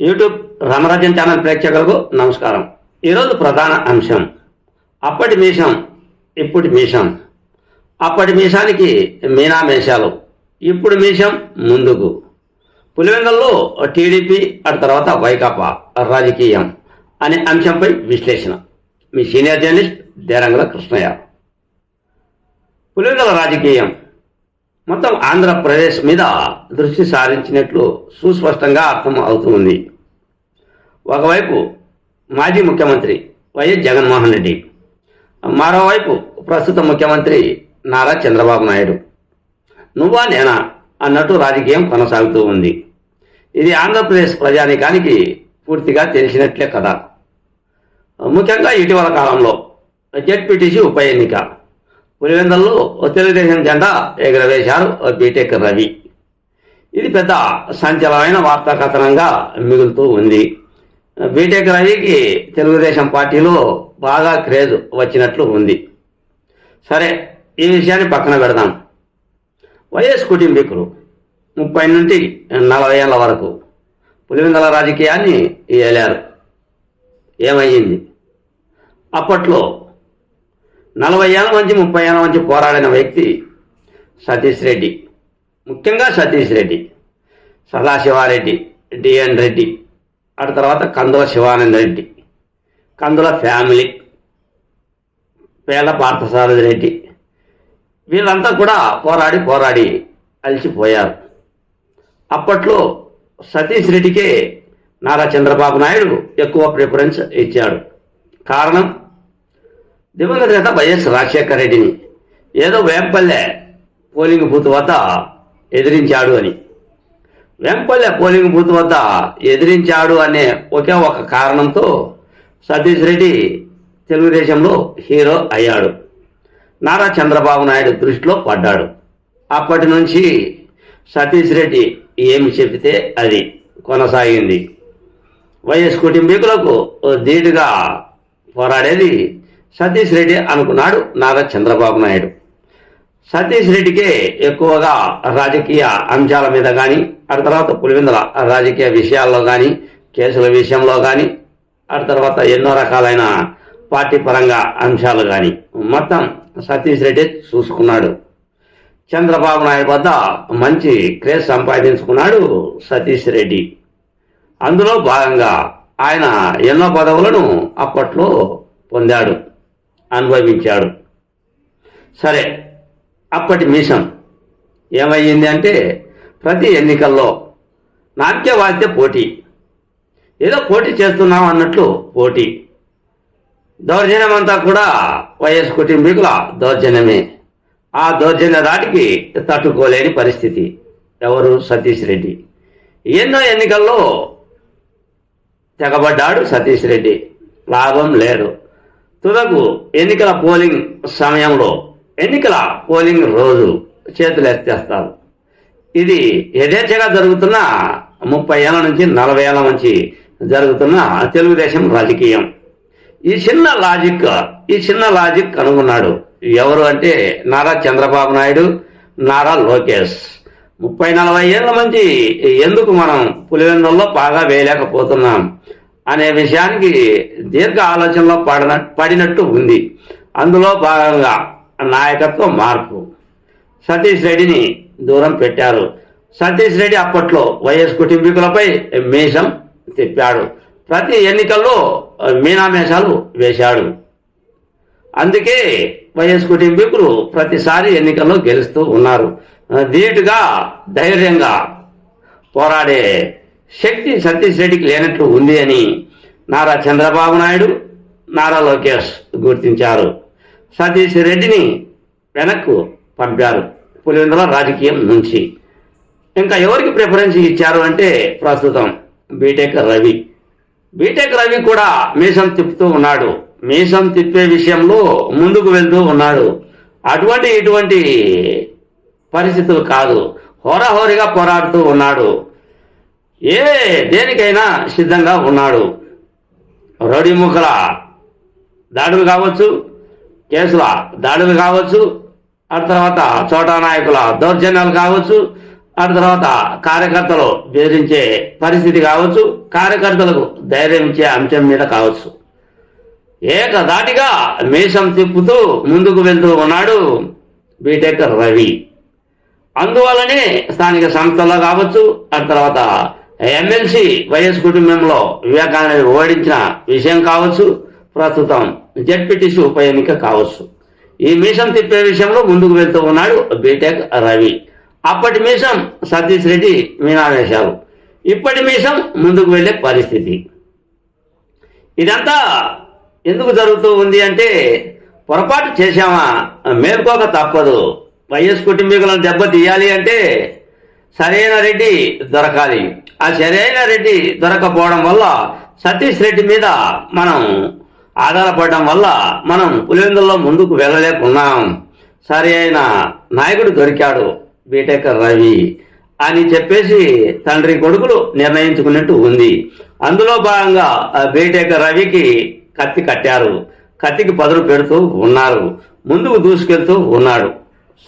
YouTube రామరాజ్యం channel ప్రేక్షకులకు నమస్కారం. ఈరోజు ప్రధాన అంశం. అప్పటి మీషం ఇప్పటి మీషం అప్పటి మీషానికి మీనా మేషాలు ఇప్పుడు మీషం ముందుకు. పులివెంగల్లో టీడీపీ ఆ తర్వాత వైకాపా రాజకీయం అనే అంశంపై విశ్లేషణ. మీ సీనియర్ జర్నలిస్ట్ దేరంగల కృష్ణయ్య. పులివెంగల రాజకీయం. మొత్తం ఆంధ్రప్రదేశ్ మీద దృష్టి సారించినట్లు సుస్పష్టంగా అర్థం అవుతుంది ఒకవైపు మాజీ ముఖ్యమంత్రి వైఎస్ జగన్మోహన్ రెడ్డి మరోవైపు ప్రస్తుత ముఖ్యమంత్రి నారా చంద్రబాబు నాయుడు. నువ్వా నేనా అన్నట్టు రాజకీయం కొనసాగుతూ ఉంది. ఇది ఆంధ్రప్రదేశ్ ప్రజానికానికి పూర్తిగా తెలిసినట్లే కదా. ముఖ్యంగా ఇటీవల కాలంలో జెడ్పీటీసీ ఉప ఎన్నిక. పులివెందల్లో తెలుగుదేశం జెండా ఎగురవేశారు బీటెక్ రవి. ఇది పెద్ద సంచలమైన వార్తా కథనంగా మిగులుతూ ఉంది. బీటెక్ రవికి తెలుగుదేశం పార్టీలో బాగా క్రేజ్ వచ్చినట్లు ఉంది. సరే ఈ విషయాన్ని పక్కన పెడదాం. వైఎస్ కుటుంబీకులు ముప్పై నుండి నలభై ఏళ్ళ వరకు పులివెందల రాజకీయాన్ని ఏలారు. ఏమయ్యింది? అప్పట్లో నలభై ఏళ్ళ నుంచి ముప్పై ఏళ్ళ నుంచి పోరాడిన వ్యక్తి సతీష్ రెడ్డి. ముఖ్యంగా సతీష్ రెడ్డి సదాశివారెడ్డి డిఎన్ రెడ్డి. ఆ తర్వాత కందుల శివానంద రెడ్డి కందుల ఫ్యామిలీ పేల పార్థసారథి రెడ్డి వీళ్ళంతా కూడా పోరాడి పోరాడి అలిసిపోయారు. అప్పట్లో సతీష్ రెడ్డికే నారా చంద్రబాబు నాయుడు ఎక్కువ ప్రిఫరెన్స్ ఇచ్చాడు. కారణం దివంగత నేత వైఎస్ రాజశేఖర రెడ్డిని ఏదో వేంపల్లె పోలింగ్ బూత్ వద్ద ఎదిరించాడు అని. వెంపల్లె పోలింగ్ బూత్ వద్ద ఎదిరించాడు అనే ఒకే ఒక కారణంతో సతీష్ రెడ్డి తెలుగుదేశంలో హీరో అయ్యాడు. నారా చంద్రబాబు నాయుడు దృష్టిలో పడ్డాడు. అప్పటి నుంచి సతీష్ రెడ్డి ఏమి చెబితే అది కొనసాగింది. వైఎస్ కుటుంబీకులకు ధీటుగా పోరాడేది సతీష్ రెడ్డి అనుకున్నాడు నారా చంద్రబాబు నాయుడు. సతీష్ రెడ్డికే ఎక్కువగా రాజకీయ అంశాల మీద కానీ ఆ తర్వాత పులివెందుల రాజకీయ విషయాల్లో కానీ కేసుల విషయంలో కానీ ఆ తర్వాత ఎన్నో రకాలైన పార్టీ పరంగా అంశాలు కానీ మొత్తం సతీష్ రెడ్డి చూసుకున్నాడు. చంద్రబాబు నాయుడు వద్ద మంచి క్రేజ్ సంపాదించుకున్నాడు సతీష్ రెడ్డి. అందులో భాగంగా ఆయన ఎన్నో పదవులను అప్పట్లో పొందాడు అనుభవించాడు. సరే అప్పటి మిషన్. ఏమయ్యింది అంటే ప్రతి ఎన్నికల్లో నాట్య వాద్య పోటీ. ఏదో పోటీ చేస్తున్నాం అన్నట్లు పోటీ. దౌర్జన్యం అంతా కూడా వైఎస్ కుటుంబీకుల దౌర్జన్యమే. ఆ దౌర్జన్య దాటికి తట్టుకోలేని పరిస్థితి. ఎవరు? సతీష్ రెడ్డి. ఎన్నో ఎన్నికల్లో తెగబడ్డాడు సతీష్ రెడ్డి. లాభం లేడు తుదకు ఎన్నికల పోలింగ్ సమయంలో ఎన్నికల పోలింగ్ రోజు చేతులు ఎత్తేస్తారు. ఇది యథేచ్ఛగా జరుగుతున్న ముప్పై ఏళ్ళ నుంచి నలభై ఏళ్ళ నుంచి జరుగుతున్న తెలుగుదేశం రాజకీయం. ఈ చిన్న లాజిక్ ఈ చిన్న లాజిక్ కనుగొన్నాడు. ఎవరు అంటే నారా చంద్రబాబు నాయుడు నారా లోకేష్. ముప్పై నలభై ఏళ్ళ మంచి ఎందుకు మనం పులివెందుల్లో బాగా వేయలేకపోతున్నాం అనే విషయానికి దీర్ఘ ఆలోచనలో పడిన పడినట్టు ఉంది. అందులో భాగంగా నాయకత్వ మార్పు. సతీష్ రెడ్డిని దూరం పెట్టారు. సతీష్ రెడ్డి అప్పట్లో వైఎస్ కుటుంబీకులపై మీషం తిప్పాడు. ప్రతి ఎన్నికల్లో మీనామేషాలు వేశాడు. అందుకే వైఎస్ కుటుంబీకులు ప్రతిసారి ఎన్నికల్లో గెలుస్తూ ఉన్నారు. ధీటుగా ధైర్యంగా పోరాడే శక్తి సతీష్ రెడ్డికి లేనట్లు ఉంది అని నారా చంద్రబాబు నాయుడు నారా లోకేష్ గుర్తించారు. సతీష్ రెడ్డిని వెనక్కు పంపారు. పులివెందుల రాజకీయం నుంచి. ఇంకా ఎవరికి ప్రిఫరెన్స్ ఇచ్చారు అంటే ప్రస్తుతం బీటెక్ రవి. బీటెక్ రవి కూడా మీసం తిప్పుతూ ఉన్నాడు. మీసం తిప్పే విషయంలో ముందుకు వెళ్తూ ఉన్నాడు. అటువంటి ఇటువంటి పరిస్థితులు కాదు. హోరాహోరీగా పోరాడుతూ ఉన్నాడు. ఏ దేనికైనా సిద్ధంగా ఉన్నాడు. రౌడీముఖల దాడులు కావచ్చు కేసుల దాడులు కావచ్చు ఆ తర్వాత చోటా నాయకుల దౌర్జన్యాలు కావచ్చు ఆ తర్వాత కార్యకర్తలు బెదిరించే పరిస్థితి కావచ్చు కార్యకర్తలకు ధైర్యం ఇచ్చే అంశం మీద కావచ్చు. ఏకదాటిగా మీసం తిప్పుతూ ముందుకు వెళ్తూ ఉన్నాడు బీటెక్ రవి. అందువల్లనే స్థానిక సంస్థల్లో కావచ్చు ఆ తర్వాత ఎమ్మెల్సీ వైఎస్ కుటుంబంలో వివేకానంద ఓడించిన విషయం కావచ్చు ప్రస్తుతం జడ్పీటీసీ ఉప ఎన్నిక కావచ్చు. ఈ మిషన్ తిప్పే విషయంలో ముందుకు వెళ్తూ ఉన్నాడు బీటెక్ రవి. అప్పటి మిషన్ సతీష్ రెడ్డి మీనావేశాలు ఇప్పటి మిషన్ ముందుకు వెళ్ళే పరిస్థితి. ఇదంతా ఎందుకు జరుగుతూ ఉంది అంటే పొరపాటు చేశామా? మేల్కోక తప్పదు. వైఎస్ కుటుంబీకులను దెబ్బ తీయాలి అంటే సరైన రెడ్డి దొరకాలి. ఆ సరైన రెడ్డి దొరకపోవడం వల్ల సతీష్ రెడ్డి మీద మనం ఆధారపడడం వల్ల మనం పులివెందుల్లో ముందుకు వెళ్ళలేకున్నాం. సరి అయిన నాయకుడు దొరికాడు బీటెక్ రవి అని చెప్పేసి తండ్రి కొడుకులు నిర్ణయించుకున్నట్టు ఉంది. అందులో భాగంగా ఆ బీటెక్ రవికి కత్తి కట్టారు. కత్తికి పదులు పెడుతూ ఉన్నారు. ముందుకు దూసుకెళ్తూ ఉన్నాడు.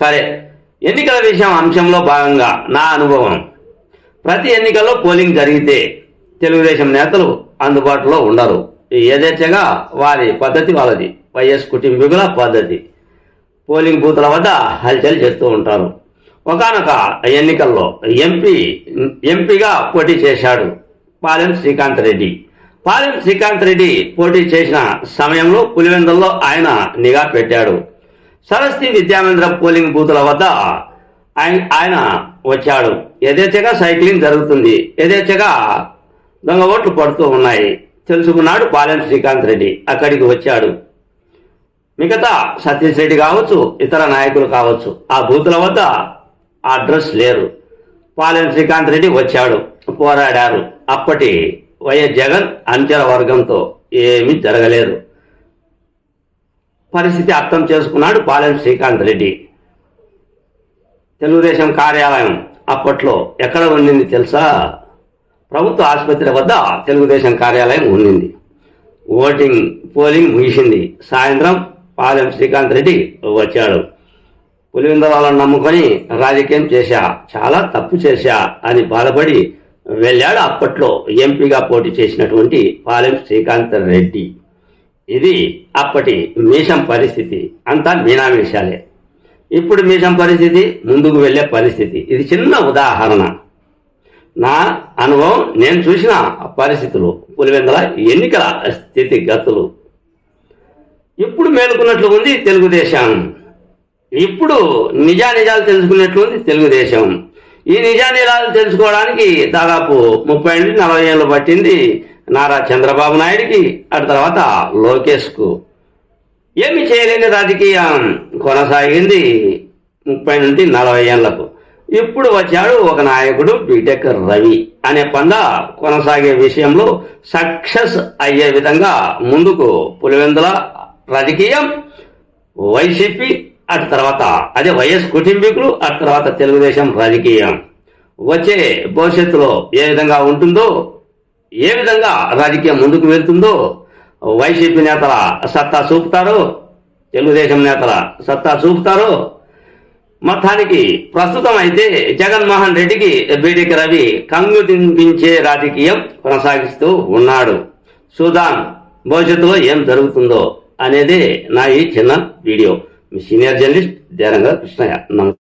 సరే ఎన్నికల విషయం అంశంలో భాగంగా నా అనుభవం. ప్రతి ఎన్నికల్లో పోలింగ్ జరిగితే తెలుగుదేశం నేతలు అందుబాటులో ఉండరు. యథేచ్ఛగా వారి పద్ధతి వాళ్ళది. వైఎస్ కుటుంబీకుల పద్ధతి. పోలింగ్ బూత్ల వద్ద హల్చల్ చేస్తూ ఉంటారు. ఒకనొక ఎన్నికల్లో ఎంపీ ఎంపీగా పోటీ చేశాడు పాలెం శ్రీకాంత్ రెడ్డి. పాలెం శ్రీకాంత్ రెడ్డి పోటీ చేసిన సమయంలో పులివెందుల్లో ఆయన నిఘా పెట్టాడు. సరస్వతి విద్యామందిర పోలింగ్ బూతుల వద్ద ఆయన ఆయన వచ్చాడు. యథేచ్ఛగా సైక్లింగ్ జరుగుతుంది. యథేచ్ఛగా దొంగ ఓట్లు పడుతూ ఉన్నాయి. తెలుసుకున్నాడు పాలెం శ్రీకాంత్ రెడ్డి. అక్కడికి వచ్చాడు. మిగతా సతీష్ రెడ్డి కావచ్చు ఇతర నాయకులు కావచ్చు ఆ బూతుల వద్ద ఆ అడ్రస్ లేరు. పాలెం శ్రీకాంత్ రెడ్డి వచ్చాడు పోరాడారు. అప్పటి వైఎస్ జగన్ అంచెల వర్గంతో ఏమీ జరగలేదు. పరిస్థితి అర్థం చేసుకున్నాడు పాలెం శ్రీకాంత్ రెడ్డి. తెలుగుదేశం కార్యాలయం అప్పట్లో ఎక్కడ ఉండింది తెలుసా? ప్రభుత్వ ఆసుపత్రి వద్ద తెలుగుదేశం కార్యాలయం ఉండింది ఓటింగ్ పోలింగ్ ముగిసింది. సాయంత్రం పాలెం శ్రీకాంత్ రెడ్డి వచ్చాడు. పులివెందులను నమ్ముకొని రాజకీయం చేశా. చాలా తప్పు చేశా అని బాధపడి వెళ్ళాడు అప్పట్లో ఎంపీగా పోటీ చేసినటువంటి పాలెం శ్రీకాంత్ రెడ్డి. ఇది అప్పటి మీషం పరిస్థితి. అంతా మీనామీషాలే ఇప్పుడు మీషం పరిస్థితి ముందుకు వెళ్ళే పరిస్థితి. ఇది చిన్న ఉదాహరణ. నా అనుభవం నేను చూసిన పరిస్థితులు పులివెందల ఎన్నికల స్థితిగతులు. ఇప్పుడు మేలుకున్నట్లు ఉంది తెలుగుదేశం. ఇప్పుడు నిజానిజాలు తెలుసుకున్నట్లు ఉంది తెలుగుదేశం. ఈ నిజానిజాలు తెలుసుకోవడానికి దాదాపు ముప్పై నుండి నలభై ఏళ్ళు పట్టింది నారా చంద్రబాబు నాయుడికి అటు తర్వాత లోకేష్కు. ఏమి చేయలేని రాజకీయం కొనసాగింది ముప్పై నుండి నలభై ఏళ్ళకు ఇప్పుడు వచ్చాడు ఒక నాయకుడు బీటెక్ రవి అనే పంద కొనసాగే విషయంలో సక్సెస్ అయ్యే విధంగా ముందుకు పులివెందుల రాజకీయం వైసీపీ అటు తర్వాత అదే వైఎస్ కుటుంబీకులు అటు తర్వాత తెలుగుదేశం రాజకీయం. వచ్చే భవిష్యత్తులో ఏ విధంగా ఉంటుందో ఏ విధంగా రాజకీయం ముందుకు వెళ్తుందో వైసీపీ నేతల సత్తా చూపుతారో తెలుగుదేశం నేతల సత్తా చూపుతారో మొత్తానికి ప్రస్తుతం అయితే జగన్మోహన్ రెడ్డికి బీడీకి రవి కంగు తినిపించే రాజకీయం కొనసాగిస్తూ ఉన్నాడు. సుదాన్ భవిష్యత్తులో ఏం జరుగుతుందో అనేది నా ఈ చిన్న వీడియో. మీ సీనియర్ జర్నలిస్ట్ దేరంగ కృష్ణయ్య. నమస్తే